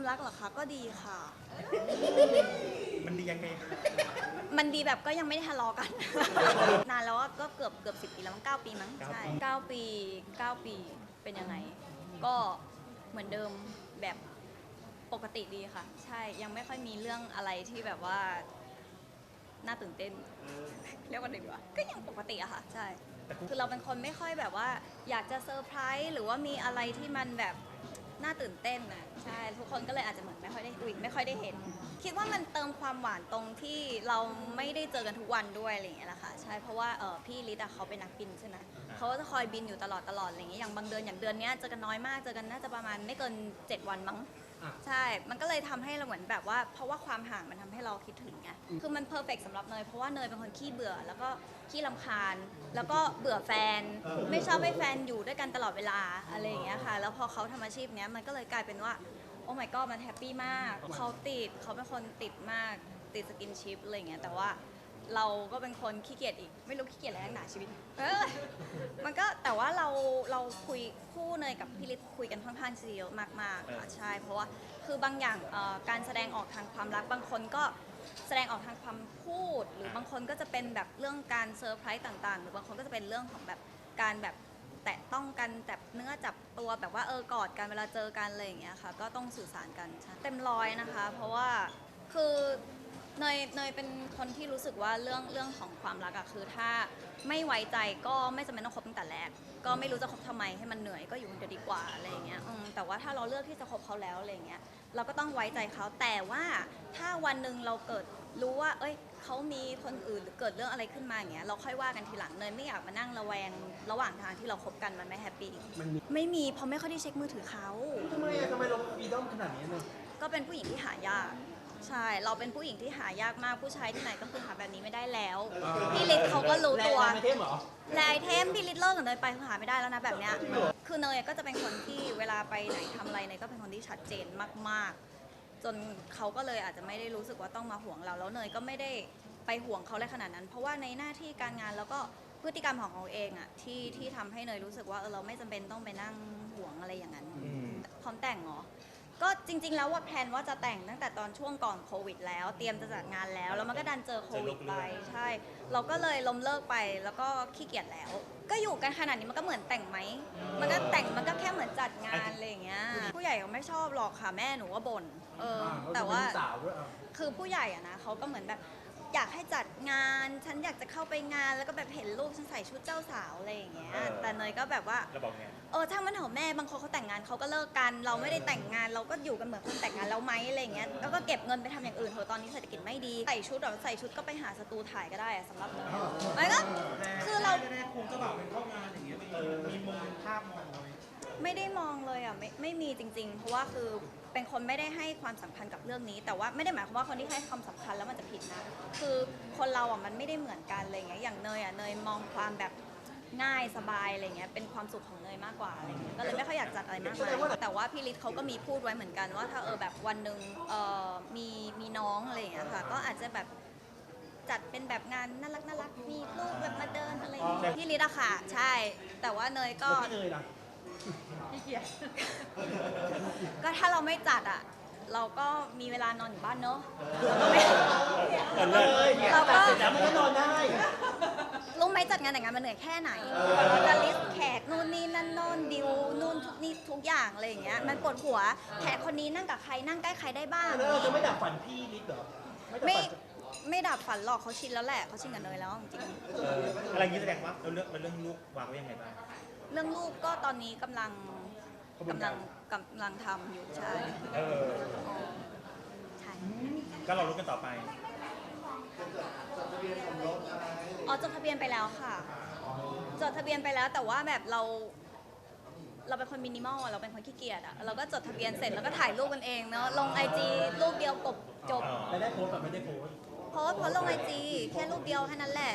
ความรักเหรอคะก็ดีค่ะ มันดียังไงคะมันดีแบบก็ยังไม่ได้ทะเลาะกัน นานแล้วอะก็เกือบเกือบสิปีแล้วมั้งเก้าปีมั้งใช่เก้าปีเก้าปีเป็นยังไง ก็เหมือนเดิมแบบปกติดีค่ะ ใช่ยังไม่ค่อยมีเรื่องอะไรที่แบบว่า น่าตื่นเต้น เรียกว่าไงดีวะก็ยังปกติอะค่ะใช่แต่คู่คือเราเป็นคนไม่ค่อยแบบว่า อยากจะเซอร์ไพรส์หรือว่ามีอะไรที่มันแบบ น่าตื่นเต้นอะใช่ทุกคนก็เลยอาจจะเหมือนไม่ค่อยได้อุ๊ยไม่ค่อยได้เห็น คิดว่ามันเติมความหวานตรงที่เราไม่ได้เจอกันทุกวันด้วยอะไรอย่างเงี้ยแหละค่ะใช่เพราะว่าเออพี่ลิศอะเขาเป็นนักบินใช่ไหมเขาก็จะคอยบินอยู่ตลอดตลอดอะไรอย่างเงี้ยอย่างบางเดือนอย่างเดือนเนี้ยเจอกันน้อยมากเจอกันน่าจะประมาณไม่เกิน 7 วันมั้ง ใช่ มันก็เลยทำให้เราเหมือนแบบว่า เพราะว่าความห่างมันทำให้เราคิดถึงไง คือมันเพอร์เฟกสำหรับเนย เพราะว่าเนยเป็นคนขี้เบื่อ แล้วก็ขี้ลำคาญ แล้วก็เบื่อแฟน ไม่ชอบให้แฟนอยู่ด้วยกันตลอดเวลาอะไรอย่างเงี้ยค่ะ แล้วพอเขาทำอาชีพเนี้ย มันก็เลยกลายเป็นว่า โอ้ my god มันแฮปปี้มาก เขาติด เขาเป็นคนติดมาก ติดสกินชิปอะไรอย่างเงี้ย แต่ว่า เราก็เป็นคนขี้เกียจอีก ไม่รู้ขี้เกียจอะไรนักหนาชีวิตเออมันก็แต่ว่าเราเราคุยคู่เนยกับพี่ฤทธิ์คุยกันค่อนข้างจะเยอะมากๆค่ะใช่เพราะว่าคือบางอย่างเอ่อการแสดงออกทางความรักบางคนก็แสดงออกทางความพูด หรือบางคนก็จะเป็นแบบเรื่องการเซอร์ไพรส์ต่างๆ หรือบางคนก็จะเป็นเรื่องของแบบการแบบแตะต้องกันแต่เนื้อจับตัวแบบว่าเออกอดกันเวลาเจอกันอะไรอย่างเงี้ยค่ะ ก็ต้องสื่อสารกันใช่เต็มร้อยนะคะ เพราะว่าคือ เนยเนยเป็นคนที่รู้สึกว่าเรื่องเรื่องของความรักอะคือถ้าไม่ไว้ใจก็ไม่จำเป็นต้องคบตั้งแต่แรก ก็ไม่รู้จะคบทำไมให้มันเหนื่อยก็อยู่คนเดียวดีกว่าอะไรอย่างเงี้ยอืมแต่ว่าถ้าเราเลือกที่จะคบเขาแล้วอะไรอย่างเงี้ยเราก็ต้องไว้ใจเขาแต่ว่าถ้าวันหนึ่งเราเกิดรู้ว่า เอ้ยเขามีคนอื่นหรือเกิดเรื่องอะไรขึ้นมาอย่างเงี้ยเราค่อยว่ากันทีหลังเนยไม่อยากมานั่งระแวงระหว่างทางที่เราคบกันมันไม่แฮปปี้มันมีไม่มีเพราะไม่ค่อยได้เช็คมือถือเขา ทำไมอะทำไมเราฟีดอมขนาดนี้เนี่ยก็เป็นผู้หญิงที่หายาก ใช่ เราเป็นผู้หญิงที่หายากมากผู้ชายที่ไหนก็คือหาแบบนี้ไม่ได้แล้ว พี่ลิศเขาก็รู้ตัว แรงไอเทมเหรอ แลไอเทมพี่ลิศเลิกกับเนยไปคือหาไม่ได้แล้วนะแบบเนี้ย คือเนยก็จะเป็นคนที่เวลาไปไหนทำอะไรเนยก็เป็นคนที่ชัดเจนมาก ๆ จนเขาก็เลยอาจจะไม่ได้รู้สึกว่าต้องมาห่วงเราแล้วเนยก็ไม่ได้ไปห่วงเขาเลยขนาดนั้น เพราะว่าในหน้าที่การงานแล้วก็พฤติกรรมของเขาเองอะที่ที่ทำให้เนยรู้สึกว่าเออเราไม่จำเป็นต้องไปนั่งห่วงอะไรอย่างนั้นอืมพร้อมแต่งเหรอ ก็จริง ๆ แล้วว่าแพลนว่าจะแต่งตั้งแต่ตอนช่วงก่อนโควิด แล้วเตรียมจะจัดงานแล้ว แล้วมันก็ดันเจอโควิดไปใช่ เราก็เลยล้มเลิกไปแล้วก็ขี้เกียจแล้ว ก็อยู่กันขนาดนี้มันก็เหมือนแต่งไหมมันก็แต่งมันก็แค่เหมือนจัดงานอะไรอย่างเงี้ยผู้ใหญ่ก็ไม่ชอบหรอกค่ะแม่หนูว่าบ่นเออแต่ว่าสาวด้วยอะคือผู้ใหญ่อะนะเขาก็เหมือนแบบ อยากให้จัดงาน ฉันอยากจะเข้าไปงาน แล้วก็แบบเห็นรูปฉันใส่ชุดเจ้าสาวอะไรอย่างเงี้ยแต่เนยก็แบบว่าเราบอกไง เออช่างมันเถอะแม่บางคนเขาแต่งงานเขาก็เลิกกัน เราไม่ได้แต่งงานเราก็อยู่กันเหมือนคนแต่งงานแล้วไหมอะไรอย่างเงี้ยแล้วก็เก็บเงินไปทำอย่างอื่นเถอะตอนนี้เศรษฐกิจไม่ดีใส่ชุดแบบใส่ชุดก็ไปหาสตูถ่ายก็ได้อะสำหรับเรามันก็คือเราแรกๆคุณเจ้าบ่าวเป็นเข้างานอย่างเงี้ยมีมีมุมเป็นภาพมองเลยไม่ได้มองเลยอะไม่ไม่มีจริง ๆ เพราะว่าคือ เป็นคนไม่ได้ให้ความสำคัญกับเรื่องนี้ แต่ว่าไม่ได้หมายความว่าคนที่ให้ความสำคัญแล้วมันจะผิดนะ คือคนเราอะมันไม่ได้เหมือนกันอะไรอย่างเงี้ยอย่างเนยอะเนยมองความแบบง่ายสบายอะไรเงี้ยเป็นความสุขของเนยมากกว่าอะไรเงี้ยก็เลยไม่ค่อยอยากจัดอะไรมากมายแต่ว่าพี่ฤทธิ์เขาก็มีพูดไว้เหมือนกันว่าถ้าเออแบบวันหนึ่งเออมีมีน้องอะไรอย่างเงี้ยค่ะก็อาจจะแบบจัดเป็นแบบงานน่ารักน่ารักมีลูกแบบมาเดินอะไรอย่างเงี้ยพี่ฤทธิ์อะค่ะ ใช่ แต่ว่าเนยก็ แล้วพี่เนยล่ะ ก็ถ้าเราไม่จัดอะ เราก็มีเวลานอนอยู่บ้านเนอะเเลยเนี่ยเราก็ตัดเสร็จแล้วมันก็นอนได้ รู้ไหมจัดงานแต่งงานมันเหนื่อยแค่ไหนเราจะลิสต์แขกนู่นนี่นั่นโน่นดิวนู่นทุกนี่ทุกอย่างอะไรอย่างเงี้ย มันปวดหัว แขกคนนี้นั่งกับใครนั่งใกล้ใครได้บ้าง แล้วเราจะไม่ดับฝันพี่นิดเหรอไม่ดับฝันไม่ดับฝันหรอกเขาชินแล้วแหละเขาชินกับเนยแล้วจริงเอออะไรอย่างนี้แสดงว่าเราเลือกเราเรื่องลูกวางไว้ยังไงบ้างๆ เรื่องลูกก็ตอนนี้กำลังกำลังกำลังทำอยู่ใช่เออใช่ก็เรารู้กันต่อไป อ๋อจดทะเบียนไปแล้วค่ะจดทะเบียนไปแล้วแต่ว่าแบบเรา เราเป็นคนมินิมอลอะเราเป็นคนขี้เกียจอะเราก็จดทะเบียนเสร็จแล้วก็ถ่ายรูปกันเองเนาะลงไอจีรูปเดียวกบจบอ๋อไม่ได้โพสต์แบบไม่ได้โพสต์ โพสต์โพสต์ลงไอจีแค่รูปเดียวแค่นั้นแหละ